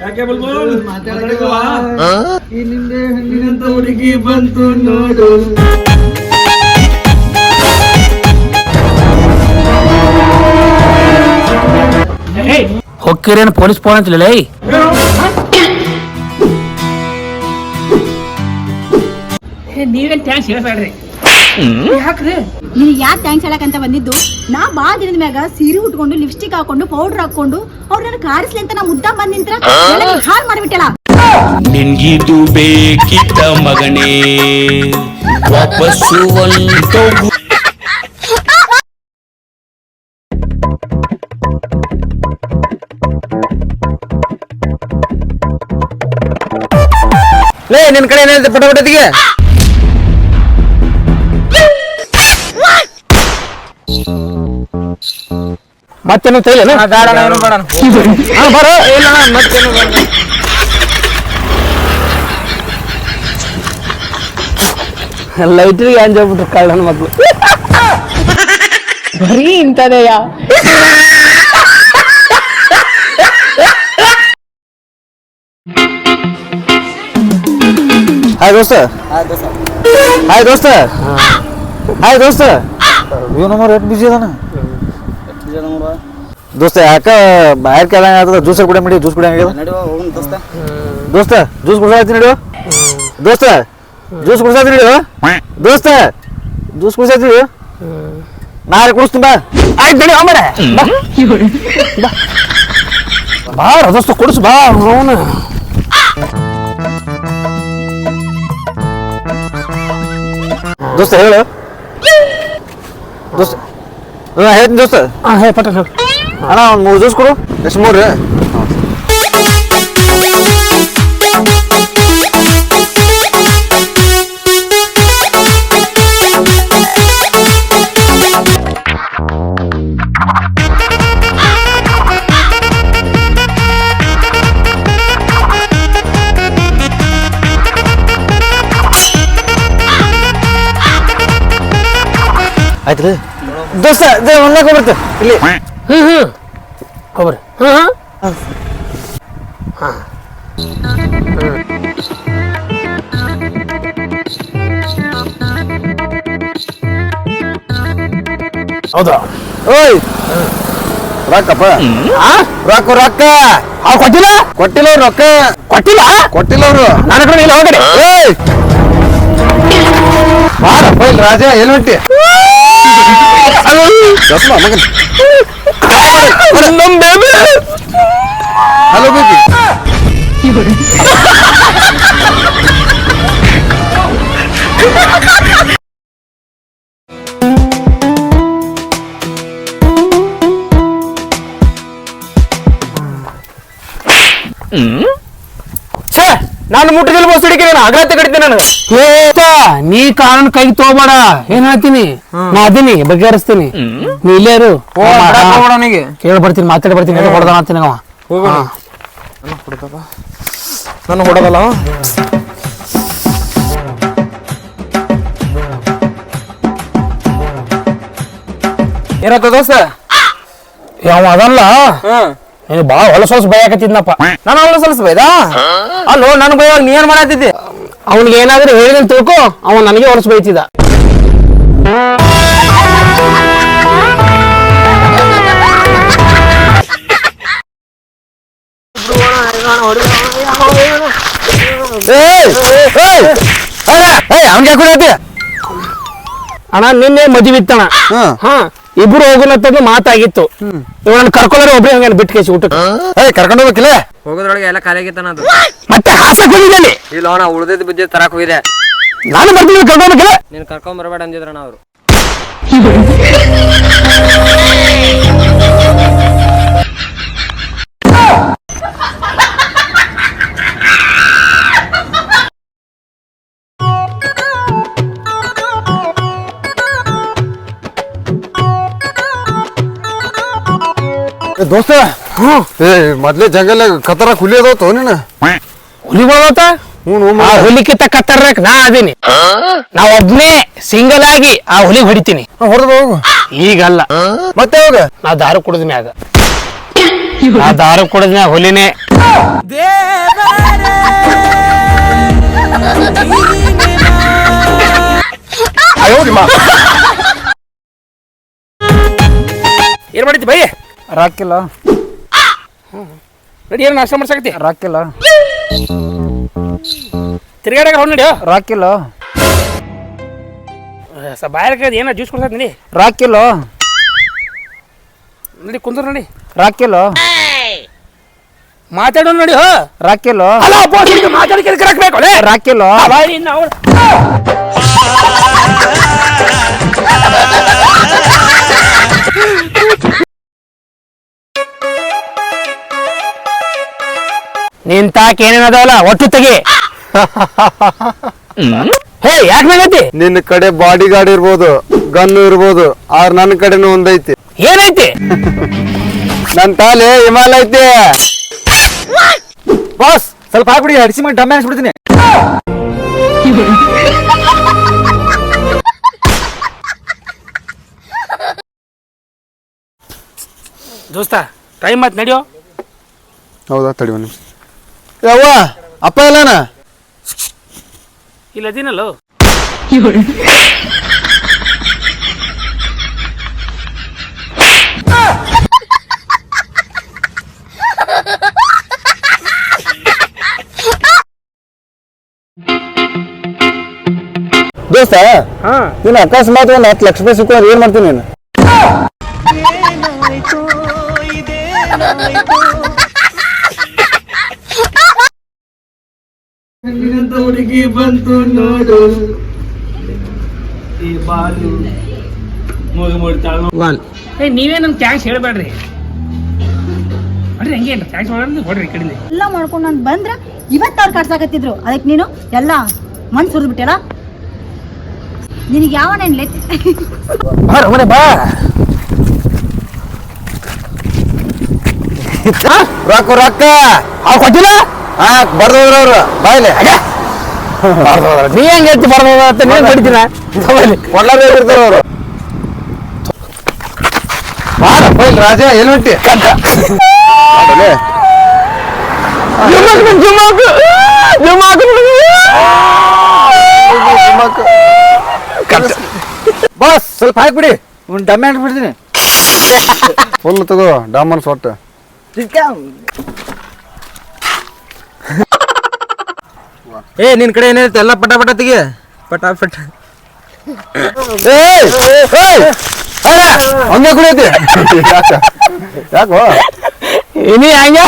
ಯಾಕೆ ಬಲ್ಬುಲ್? ಮಾತಾಡಲ್ವಾ ನಿನ್ನಂತ ಹುಡುಗಿ ಬಂತು ನೋಡು. ಹೊಕ್ಕಿರೇನು ಪೊಲೀಸ್ ಫೋನ್ ಅಂತಿಲ್ಲ ಲೇ? ನೀವೇನ್ ಟ್ಯಾನ್ಸ್ ಹೇಳ್ಬೇಡ್ರಿ. ಯಾಕ್ರಿ? ನೀನು ಯಾಕೆ ಥ್ಯಾಂಕ್ಸ್ ಹೇಳಕಂತ ಬಂದಿದ್ದು? ನಾ ಬಾ ದಿನದ ಮ್ಯಾಗ ಸೀರೆ ಉಟ್ಕೊಂಡು ಲಿಪ್ಸ್ಟಿಕ್ ಹಾಕೊಂಡು ಪೌಡರ್ ಹಾಕೊಂಡು ಅವ್ರು ನನ್ನ ಕಾರಿಸ್ಲಿ ಅಂತ ನಾ ಮುದ್ದ ಬಂದ್ ನಿಂತ್ರ ಹಾಳು ಮಾಡಿಬಿಟ್ಟಲ್ಲ ನಿನ್ಗಿದು ಬೇಕಿತ್ತ ಮಗನೇ ವಾಪಸ್ಸು ಒಂದು ಲೇ ನಿನ್ ಕಡೆ ಏನಿದೆ ಪಟ ಪಟತಿಗೆ ಮತ್ತೇನು ತೈಲೇನು ಬೇಡ ಏನು ಬೇಡ ಬರೋ. ಇಲ್ಲ ಮತ್ತೇನು ಬೇಡ ಲೈಟ್ರಿಗೆ ಅಂಜೋಗ್ಬಿಟ್ರು ಕಳ್ಳನ ಮಕ್ಳು ಬರೀ ಇಂಥದೆಯಾ? ಹಾಯ್ ದೋಸ್ತ. ಹಾಯ್ ದೋಸ್ತ. ಹಾಯ್ ದೋಸ್ತ. ಇವ್ ನಂಬರ್ ಎಷ್ಟು ಬಿಜಿ ಅದಾನ. ದೋಸ್ತ ಯಾಕ ಬಾಯರ್ ಕೆಲ ಆಗ್ತದ ಜ್ಯೂಸರ್ ಕುಡಿಯ ಮಾಡಿ ಜ್ಯೂಸ್ ಕುಡಿಯಂಗ ದೋಸ್ತ. ಜ್ಯೂಸ್ ಕುಡ್ಸಾತಿ ನಡಿಯೋ? ದೋಸ್ತ ಜ್ಯೂಸ್ ಕುಡ್ಸಾತಿ ನಡಿಯೋ? ದೋಸ್ತ ಜ್ಯೂಸ್ ಕುಡ್ಸಾತಿ ನಡಿಯೋ? ನಾಳೆ ಕುಡಿಸ್ತೀನಿ ಬಾ. ಆಯ್ತು ನಡಿ ಅಮ್ಮರೆ ಬಾ. ದೋಸ್ತ ಕೊಡಿಸು ಬಾ ಅವನು ದೋಸ್ತ ಹೇಳು. ದೋಸ್ತ ಹೇಳ್ತೀನಿ ದೋಸ್ತ. ಹಾಂ ಹೇ ಪಟ್ಟ ಹೇಳು. ಅಣ್ಣ ಒಂದು ಮೂರು ಜ್ಯೂಸ್ ಕೊಡು. ಎಷ್ಟು ಮೂರು? ಆಯ್ತು ರೀ ದೋಸ್ತ ದೇ ಒಂದೇ ಕೊಡ್ಬರ್ತೆ ಇಲ್ಲಿ. ಹ್ಞೂ ಹ್ಞೂ ಹೋಗ್ರಿ ಹ್ಞೂ ಹಾಂ ಹೌದಾ ಓಯ್ ರೊಕ್ಕಪ್ಪ ರೊಕ್ಕ ರೊಕ್ಕ ಅವ್ರು ಕೊಟ್ಟಿಲ್ಲ ಕೊಟ್ಟಿಲ್ಲ ಅವ್ರು ರೊಕ್ಕ ಕೊಟ್ಟಿಲ್ಲ ಕೊಟ್ಟಿಲ್ಲ ಅವರು ನನ್ನ ಕಡೆ ಇಲ್ಲ ಹೋಗಡೆ ಏಯ್ ಬಾರಪ್ಪ ಇಲ್ಲಿ ರಾಜ ಎಲ್ಲಿ ಹೊಂಟಿ ದಸ್ಮ ಮಗನ್ ನಮ್ಮ ಬೇಬಿ ಹಲೋ ಬೇಬಿ ಛೇ ನಾನು ಮುಟ್ಟದಿಲ್ಲ ಬಸ್ ಹಿಡಿಕೆ ನಾನು ಅಗ್ರತೆ ಕಡಿತೀನಿ ನಾನು. ಏತ ನೀ ಕಾರಣ ಕೈ ತಗೋಬೇಡ. ಏನ್ ಹೇಳ್ತೀನಿ? ನಾ ಅದೀನಿ ಬಗೆಹರಿಸ್ತೀನಿ. ನೀ ಇಲ್ಲೇ ಇರು. ಅವನಿಗೆ. ಕೇಳಿ ಬರ್ತೀನಿ ಮಾತಾಡಿ ಬರ್ತೀನಿ ಹೊಡೆದ ಅಂತೀನಿ ಅವ. ನಾನು ಹೊಡೋದಲ್ಲ ಏನತ್ತ ದೋಸ್ತ? ಯಾವ ಅದಲ್ಲ. ನೀನು ಭಾಳ ಹೊಲಸ ಹೊಲಸ ಭಯ ಆಕತ್ತಿದ್ನಪ್ಪ ನಾನು ಅವಳು ಸ್ವಲ್ಪ ಬೈದಾ? ಅಲ್ಲೋ ನನ್ ಬೈವಾಗ ನೀ ಏನ್ ಮಾಡತ್ತಿದ್ದಿ ಅವ್ನಿಗೆ ಏನಾದ್ರೂ ಹೇಳಿದ ತಿಳ್ಕೊ ಅವ ನನಗೆ ಹೊಲಸ ಬೈತಿದ್ದ. ಅವ್ನಿಗೆ ಯಾಕೆ ಹೊಡತ್ತಿ ಅಣ್ಣ ನಿನ್ನೆ ಮದುವೆ ಇತ್ತಣ. ಹಾ. ಇಬ್ರು ಹೋಗೋಣಂತದ್ದು ಮಾತಾಗಿತ್ತು. ಇವಳನ್ನ ಕರ್ಕೊಂಡ್ರೆ ಒಬ್ರು ಹಂಗೆ ಬಿಟ್ಟು ಕೇಸಿ ಊಟಕ್ಕೆ? ಏಯ್ ಕರ್ಕೊಂಡು ಹೋಗ್ಬೇಕಿಲ್ಲ? ಹೋಗೋದ್ರೊಳಗೆ ಎಲ್ಲ ಖಾಲಿಯಾಗಿತ್ತಾನ ಅದು. ಮತ್ತೆ ಹಾಸಕ್ ಹೋಗಿದ್ದಲ್ಲಿ ಇಲ್ಲ ಅವನ ಉಳ್ದಿದ್ ಬುದ್ಧಿ ತರಕ ಹೋಗಿದೆ. ನಾನು ಬರ್ತೀನಿ ಕರ್ಕೊಂಡ್ಬೇಕಿಲ್ಲ ನೀನ್ ಕರ್ಕೊಂಡ್ ಬರಬೇಡ ಅಂದಿದ್ರಣ್ಣ ಅವ್ರು. ದೋಸ್ತ. ಏ ಮೊದ್ಲೇ ಜಂಗಲ್ ಕತರ ಹುಲಿ ಅದಾವ ನೀನು ಹುಲಿಗಳತ್ತ ಹ್ಞೂ ಆ ಹುಲಿಕಿತ್ತ ಕತ್ತರ ನಾ ಅದೀನಿ. ನಾ ಒಬ್ನೇ ಸಿಂಗಲ್ ಆಗಿ ಆ ಹುಲಿ ಹೊಡಿತೀನಿ. ಹೊಡೆದ ಹೋಗು. ಈಗಲ್ಲ. ಮತ್ತೆ ಹೋಗ. ನಾ ದಾರು ಕುಡಿದ್ನಿ ಆಗ ನಾ ದಾರು ಕುಡಿದ ಮ್ಯಾಗ ಹುಲಿನೇ. ಅಯ್ಯೋ ನಿಮ್ಮ ರಾಕಿಲ್ಲ ನಡಿ ಏನು ನಾಷ್ಟ ಮಾಡ್ಸಕತ್ತಿ? ರಾಕಿಲ್ಲ ತಿರ್ಗಾಡಕ ಹೊಡ್ ನಡಿ ರಾಕಿಲ್ಲ ಸ ಬಾಯರ್ಕ ಏನ ಜ್ಯೂಸ್ ಕೊಡ್ಸತ್ ನಡಿ. ರಾಕಿಲ್ಲ ನಡಿ ಕುಂದ್ರ ನಡಿ. ರಾಕಿಲ್ಲ ಮಾತಾಡೋಣ ನಡಿ ಹೋ. ರಾಕಿಲ್ಲ ಅಲ್ಲ ಬೋರ್ಡ್ ಮಾತಾಡಿ ಕರಕ್ಬೇಕು ಲೇ. ರಾಕಿಲ್ಲ ಬಾಯಿ ಇನ್ನು ಅವ್ರು ನಿನ್ ತಾಕ ಏನೇನ್ ಅದಾವಲ್ಲ ಒಟ್ಟು ತೆಗಿ. ಹೇ ಯಾಕೆ ನಿನ್ನ ಕಡೆ ಬಾಡಿ ಗಾರ್ಡ್ ಇರ್ಬೋದು ಗನ್ ಇರ್ಬೋದು ಆದ್ರೆ ನನ್ನ ಕಡೆನೂ ಒಂದೈತಿ. ಏನೈತಿ? ನನ್ ತಾಲೆ ಹಿಮಾಲ ಐತಿ. ಬಾಸ್ ಸ್ವಲ್ಪ ಹಾಕ್ಬಿಡಿ ಅಡಿಸಿ ಮಾಡಿ ಡಮ್ಮೆ ಅನ್ಸ್ಬಿಡ್ತೀನಿ ದೋಸ್ತ ಟೈಮ್ ಮತ್ತೆ ನಡಿಯೋ. ಹೌದಾ ತಡಿ ಒಂದು ನಿಮಿಷ. ಯವ್ವ ಅಪ್ಪ ಎಲ್ಲಾನ? ಇಲ್ಲ ಅದಿನಲ್ಲೋ. ದೋಸ್ತ ಹಾ. ನೀನು ಅಕಸ್ಮಾತ್ ಒಂದು ಹತ್ತು ಲಕ್ಷ ರೂಪಾಯಿ ಸಿಕ್ಕೋದ್ರೆ ಏನ್ ಮಾಡ್ತೀನಿ ನೀನು? ಹುಡುಗಿ ಬಂತು ನೋಡು. ಏ ನೀವೇ ನನ್ ಕ್ಯಾಶ್ ಹೇಳ್ಬೇಡ್ರಿ. ನೋಡ್ರಿ ಹಂಗೆ ಈ ಎಲ್ಲ ಮಾಡ್ಕೊಂಡು ನಾನು ಬಂದ್ರ ಇವತ್ತು ಅವ್ರು ಕಟ್ಸಾಕತ್ತಿದ್ರು ಅದಕ್ಕೆ ನೀನು ಎಲ್ಲ ಮನ್ಸು ಸುರಿದ್ಬಿಟ್ಟಲ್ಲ ನಿನಗೆ ಯಾವ ನೆನ್ಲೆ ಬಾ ಮನೆ ಬಾ. ರೊಕ್ಕ ರೊಕ್ಕ. ಅವ್ ಕೊಟ್ಟಿಲ್ಲ? ಹಾ ಬರ್ದವ್ರ ಅವ್ರು ಬಾಯ್ಲೆ ನೀ ಹೆಂಗ್ ಹೇಳ್ತಿ ಬರ್ಬೋದು ಅಂತ? ನೀನ್ ಕಡಿತೀನ ಕೊಡ್ಲಾರ್ದಿರ್ತಾರ ಅವ್ರು ಬಾರ ಬೈಲ್ ರಾಜ ಎಲ್ಲಿ ಹೊಂಟಿ. ಬಾಸ್ ಸ್ವಲ್ಪ ಹಾಕ್ಬಿಡಿ ಒಂದು ಡಮ್ಮೆ ಹಾಕ್ಬಿಡ್ತೀನಿ ಫುಲ್ ತಗೋ ಡಾಮನ್ ಸೊಟ್ಟ ಏ ನಿನ್ ಕಡೆ ಏನಿರುತ್ತೆ ಎಲ್ಲ ಪಟ ಪಟ ತೆಗಿ. ಪಟ ಪಟ. ಹಂಗೆ ಕುಡಿಯತಿ ಯಾಕ? ಯಾಕೋ ನೀ ಹಂಗೆ?